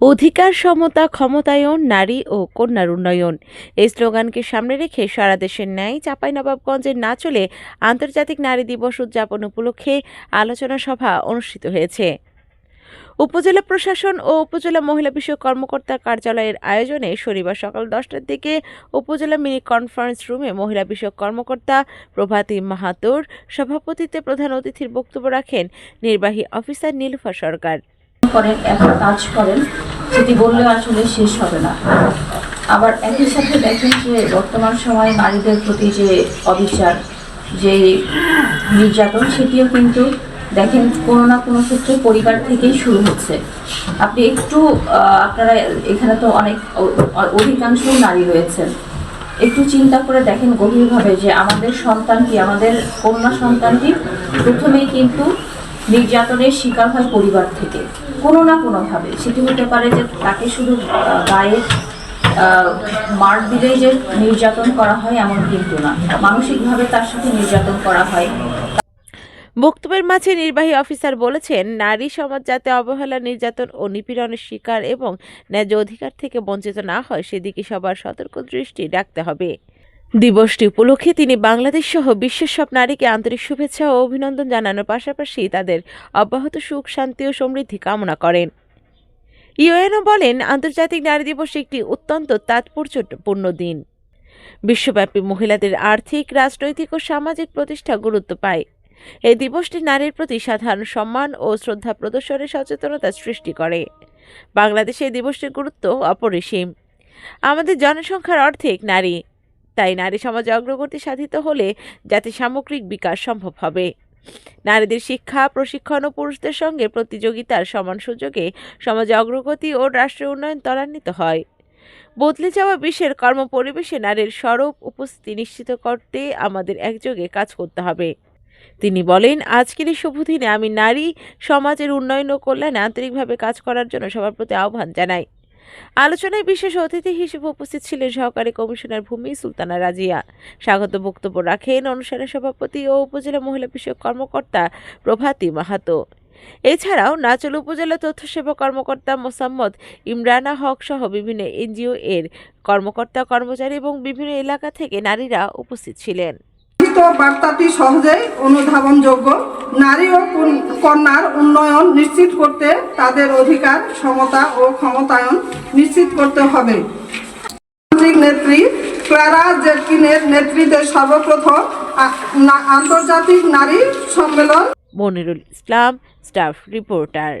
অধিকার সমতা ক্ষমতায়ন, নারী ও কন্যার উন্নয়ন। এই স্লোগানকে সামনে রেখে সারা দেশের ন্যায় না চলে আন্তর্জাতিক নারী দিবস উদযাপন উপলক্ষে আলোচনা সভা অনুষ্ঠিত হয়েছে। উপজেলা প্রশাসন ও উপজেলা মহিলা বিষয়ক কর্মকর্তা কার্যালয়ের আয়োজনে শনিবার সকাল দশটার দিকে উপজেলা মিনি কনফারেন্স রুমে মহিলা বিষয়ক কর্মকর্তা প্রভাতী মাহাতোর সভাপতিত্বে প্রধান অতিথির বক্তব্য রাখেন নির্বাহী অফিসার নীলুফা সরকার। করেন এত কাজ করেন, সেটি বললে আসলে শেষ হবে না। আবার একই সাথে দেখেন যে বর্তমান সময়ে নারীদের প্রতি যে অবিচার, যে নির্যাতন, সেটিও কিন্তু দেখেন কোনো না কোনো ক্ষেত্রে পরিবার থেকেই শুরু হচ্ছে। আপনি একটু আপনারা এখানে তো অনেক অধিকাংশ নারী রয়েছেন। একটু চিন্তা করে দেখেন গভীরভাবে যে আমাদের সন্তানটি আমাদের কন্যা সন্তানটি প্রথমেই কিন্তু নির্যাতনের শিকার হয় পরিবার থেকে। কোনো না কোনোভাবে। সেটি হতে পারে যে তাকে শুধু গায়ে মার দিলেই যে নির্যাতন করা হয় এমন কিন্তু না। মানসিকভাবে তার সাথে নির্যাতন করা হয়। বক্তব্যের মাঝে নির্বাহী অফিসার বলেছেন, নারী সমাজ যাতে অবহেলা, নির্যাতন ও নিপীড়নের শিকার এবং ন্যায্য অধিকার থেকে বঞ্চিত না হয়, সেদিকে সবার সতর্ক দৃষ্টি রাখতে হবে। দিবসটি উপলক্ষে তিনি বাংলাদেশ সহ বিশ্বের সব নারীকে আন্তরিক শুভেচ্ছা ও অভিনন্দন জানানোর পাশাপাশি তাদের অব্যাহত সুখ, শান্তি ও সমৃদ্ধি কামনা করেন। ইউএনও বলেন, আন্তর্জাতিক নারী দিবস একটি অত্যন্ত তাৎপর্যপূর্ণ দিন। বিশ্বব্যাপী মহিলাদের আর্থিক, রাজনৈতিক ও সামাজিক প্রতিষ্ঠা গুরুত্ব পায়। এই দিবসটি নারীর প্রতি সাধারণ সম্মান ও শ্রদ্ধা প্রদর্শনের সচেতনতা সৃষ্টি করে। বাংলাদেশে এই দিবসটির গুরুত্ব অপরিসীম। আমাদের জনসংখ্যার অর্ধেক নারী। তাই নারী সমাজ অগ্রগতি সাধিত হলে যাতে সামগ্রিক বিকাশ সম্ভব হবে। নারীদের শিক্ষা, প্রশিক্ষণ ও পুরুষদের সঙ্গে প্রতিযোগিতার সমান সুযোগে সমাজে অগ্রগতি ও রাষ্ট্রের উন্নয়ন ত্বরান্বিত হয়। বদলে যাওয়া বিশ্বের কর্ম পরিবেশে নারীর স্বরূপ উপস্থিতি নিশ্চিত করতে আমাদের একযোগে কাজ করতে হবে। তিনি বলেন, আজকের এই শুভ আমি নারী সমাজের উন্নয়ন ও কল্যাণে আন্তরিকভাবে কাজ করার জন্য সবার প্রতি আহ্বান জানাই। আলোচনায় বিশেষ অতিথি হিসেবে উপস্থিত ছিলেন সহকারী কমিশনার ভূমি সুলতানা রাজিয়া। স্বাগত বক্তব্য রাখেন অনুষ্ঠানের সভাপতি ও উপজেলা মহিলা বিষয়ক কর্মকর্তা প্রভাতী মাহাতো। এছাড়াও নাচল উপজেলা তথ্য সেবা কর্মকর্তা মোসাম্মদ ইমরানা হক সহ বিভিন্ন এনজিও এর কর্মকর্তা, কর্মচারী এবং বিভিন্ন এলাকা থেকে নারীরা উপস্থিত ছিলেন। বার্তাটি সহজেই অনুধাবনযোগ্য। নারী ও কন্যার উন্নয়ন নিশ্চিত করতে তাদের অধিকার, সমতা ও ক্ষমতায়ন নিশ্চিত করতে হবে। নেত্রী ক্লারা জেটকিনের নেতৃত্বে সর্বপ্রথম আন্তর্জাতিক নারী সম্মেলন। Monirul Islam, staff reporter.